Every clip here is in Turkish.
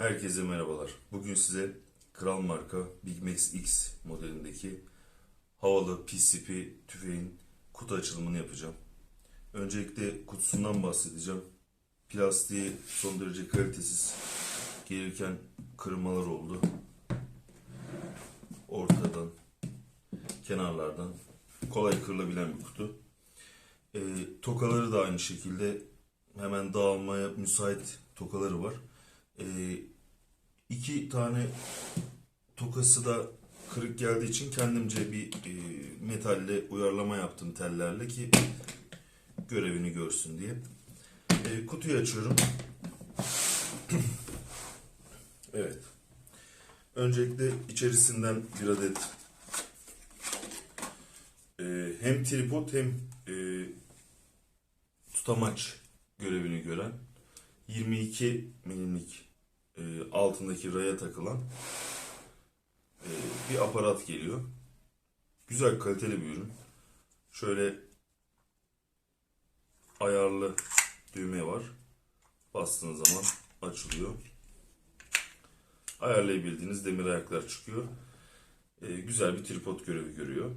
Herkese merhabalar. Bugün size Kral marka Big Max X modelindeki havalı PCP tüfeğin kutu açılımını yapacağım. Öncelikle kutusundan bahsedeceğim. Plastiği son derece kalitesiz. Gelirken kırmalar oldu. Ortadan, kenarlardan kolay kırılabilen bir kutu. Ee, tokaları da aynı şekilde hemen dağılmaya müsait tokaları var. Ee, iki tane tokası da kırık geldiği için kendimce bir e, metalle uyarlama yaptım tellerle ki görevini görsün diye. Ee, kutuyu açıyorum. evet. Öncelikle içerisinden bir adet e, hem tripod hem e, tutamaç görevini gören 22 milimlik e, altındaki raya takılan e, bir aparat geliyor. Güzel kaliteli bir ürün. Şöyle ayarlı düğme var. Bastığınız zaman açılıyor. Ayarlayabildiğiniz demir ayaklar çıkıyor. E, güzel bir tripod görevi görüyor.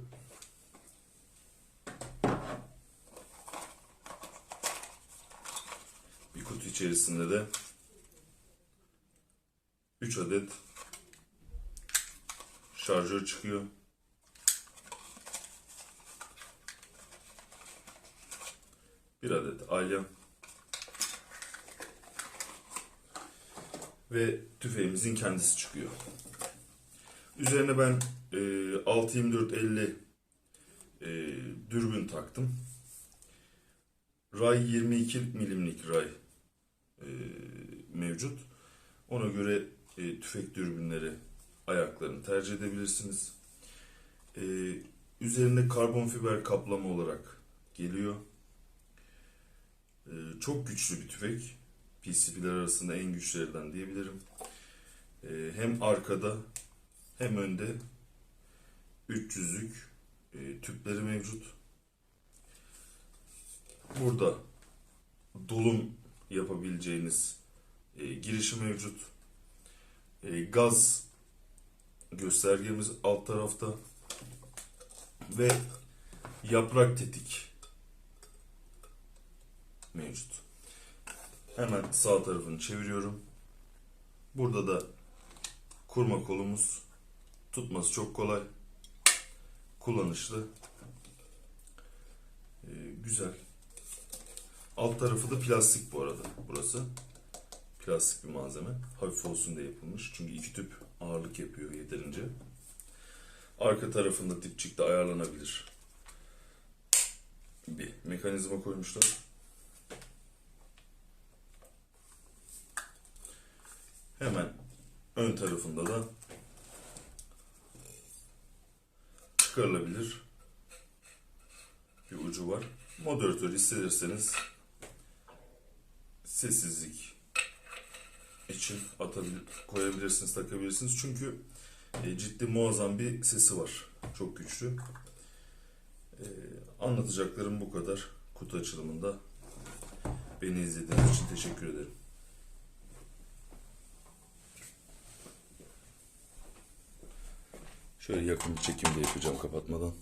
Bir kutu içerisinde de 3 adet şarjör çıkıyor. Bir adet alyan ve tüfeğimizin kendisi çıkıyor. Üzerine ben e, 62450 e, dürbün taktım. Ray 22 milimlik ray e, mevcut. Ona göre e, tüfek dürbünleri ayaklarını tercih edebilirsiniz. E, üzerinde karbon fiber kaplama olarak geliyor. E, çok güçlü bir tüfek. PCB'ler arasında en güçlerinden diyebilirim. E, hem arkada hem önde 300'lük e, tüpleri mevcut. Burada dolum yapabileceğiniz e, girişi mevcut. E, gaz göstergemiz alt tarafta ve yaprak tetik mevcut. Hemen sağ tarafını çeviriyorum. Burada da kurma kolumuz tutması çok kolay. Kullanışlı. E, güzel. Alt tarafı da plastik bu arada burası. Plastik bir malzeme. Hafif olsun diye yapılmış. Çünkü iki tüp ağırlık yapıyor yeterince. Arka tarafında dipçikte ayarlanabilir. Bir mekanizma koymuşlar. Hemen ön tarafında da çıkarılabilir bir ucu var. Moderatör hissederseniz sessizlik için atabil koyabilirsiniz, takabilirsiniz. Çünkü e, ciddi muazzam bir sesi var. Çok güçlü. E, anlatacaklarım bu kadar. Kutu açılımında beni izlediğiniz için teşekkür ederim. Şöyle yakın bir çekim de yapacağım kapatmadan.